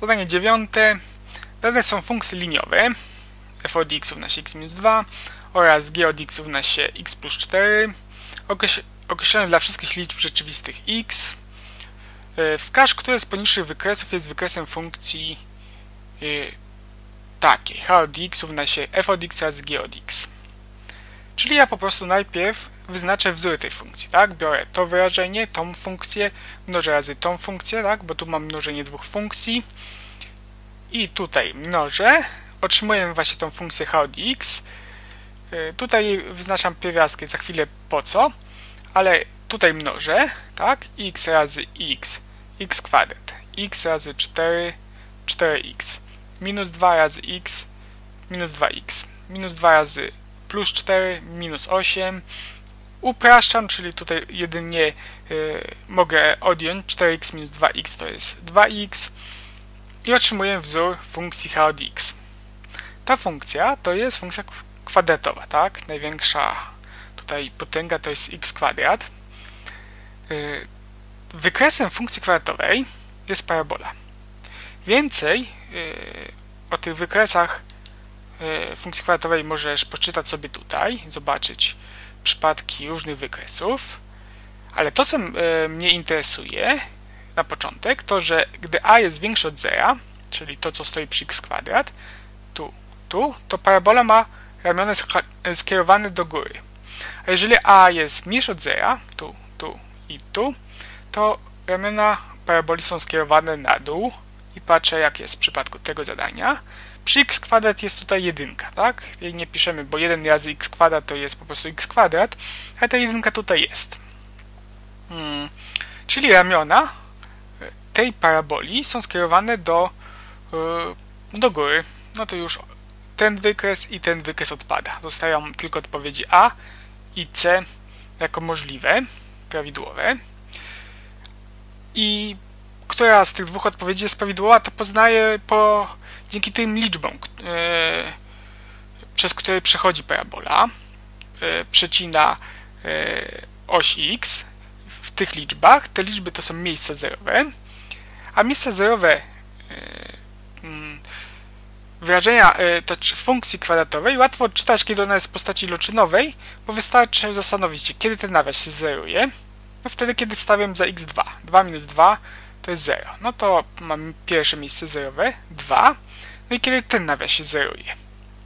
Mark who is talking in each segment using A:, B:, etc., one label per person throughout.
A: Zadanie dziewiąte. Dane są funkcje liniowe f od x równa się x minus 2 oraz g od x równa się x plus 4 określone dla wszystkich liczb rzeczywistych x. E, wskaż, które z poniższych wykresów jest wykresem funkcji e, takiej h od x równa się f od x razy g od x. Czyli ja po prostu najpierw wyznaczę wzór tej funkcji, tak? Biorę to wyrażenie, tą funkcję, mnożę razy tą funkcję, tak? Bo tu mam mnożenie dwóch funkcji. I tutaj mnożę, otrzymuję właśnie tą funkcję h od x. Y, tutaj wyznaczam pierwiastkę, za chwilę po co, ale tutaj mnożę, tak? x razy x, x kwadrat, x razy 4, 4x, minus 2 razy x, minus 2x, minus 2 razy plus 4, minus 8. Upraszczam, czyli tutaj jedynie y, mogę odjąć 4x minus 2x to jest 2x i otrzymuję wzór funkcji h od x. Ta funkcja to jest funkcja kwadratowa, tak? Największa tutaj potęga to jest x kwadrat. Y, wykresem funkcji kwadratowej jest parabola. Więcej y, o tych wykresach funkcji kwadratowej możesz poczytać sobie tutaj, zobaczyć przypadki różnych wykresów. Ale to, co mnie interesuje na początek, to że gdy a jest większe od zera, czyli to, co stoi przy x kwadrat, tu, tu, to parabola ma ramiona skierowane do góry. A jeżeli a jest mniejsze od zera, tu, tu i tu, to ramiona paraboli są skierowane na dół i patrzę jak jest w przypadku tego zadania. Przy x kwadrat jest tutaj jedynka, tak? Jej nie piszemy, bo 1 razy x kwadrat to jest po prostu x kwadrat, a ta jedynka tutaj jest. Hmm. Czyli ramiona tej paraboli są skierowane do, e, do góry. No to już ten wykres i ten wykres odpada. Zostają tylko odpowiedzi A i C jako możliwe, prawidłowe. I która z tych dwóch odpowiedzi jest prawidłowa, to poznaję po, dzięki tym liczbom, e, przez które przechodzi parabola. E, przecina e, oś x w tych liczbach. Te liczby to są miejsca zerowe, a miejsca zerowe mm, wyrażenia to funkcji kwadratowej łatwo odczytać, kiedy ona jest w postaci loczynowej, bo wystarczy zastanowić się, kiedy ten nawias się zeruje. No wtedy, kiedy wstawiam za x2. 2 minus 2 to jest 0. No to mam pierwsze miejsce zerowe, 2. No i kiedy ten nawias się zeruje?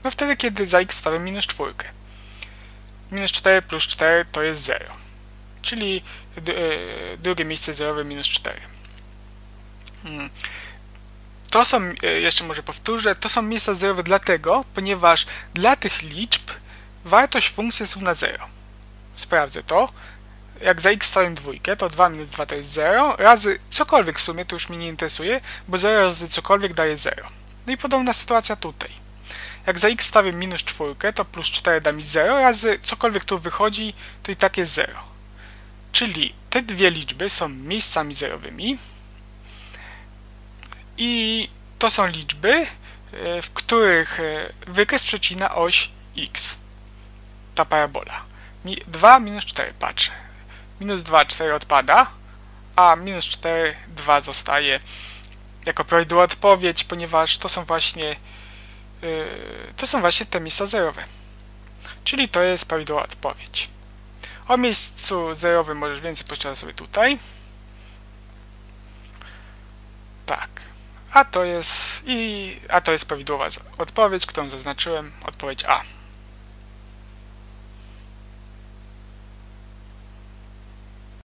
A: No wtedy, kiedy za x wstawiam minus 4. Minus 4 plus 4 to jest 0. Czyli y, drugie miejsce zerowe minus 4. Hmm to są, e, jeszcze może powtórzę, to są miejsca zerowe dlatego, ponieważ dla tych liczb wartość funkcji jest równa 0. Sprawdzę to. Jak za x stawiam dwójkę, to 2 minus 2 to jest 0, razy cokolwiek w sumie, to już mnie nie interesuje, bo 0 razy cokolwiek daje 0. No i podobna sytuacja tutaj. Jak za x stawiam minus 4, to plus 4 da mi 0, razy cokolwiek tu wychodzi, to i tak jest 0. Czyli te dwie liczby są miejscami zerowymi, i to są liczby, e, w których e, wykres przecina oś x. Ta parabola. 2 minus 4, patrzę. Minus 2, 4 odpada, a minus 4, 2 zostaje jako prawidłowa odpowiedź, ponieważ to są właśnie e, to są właśnie te miejsca zerowe. Czyli to jest prawidłowa odpowiedź. O miejscu zerowym możesz więcej poczytać sobie tutaj. Tak. A to jest i a to jest prawidłowa odpowiedź, którą zaznaczyłem, odpowiedź A.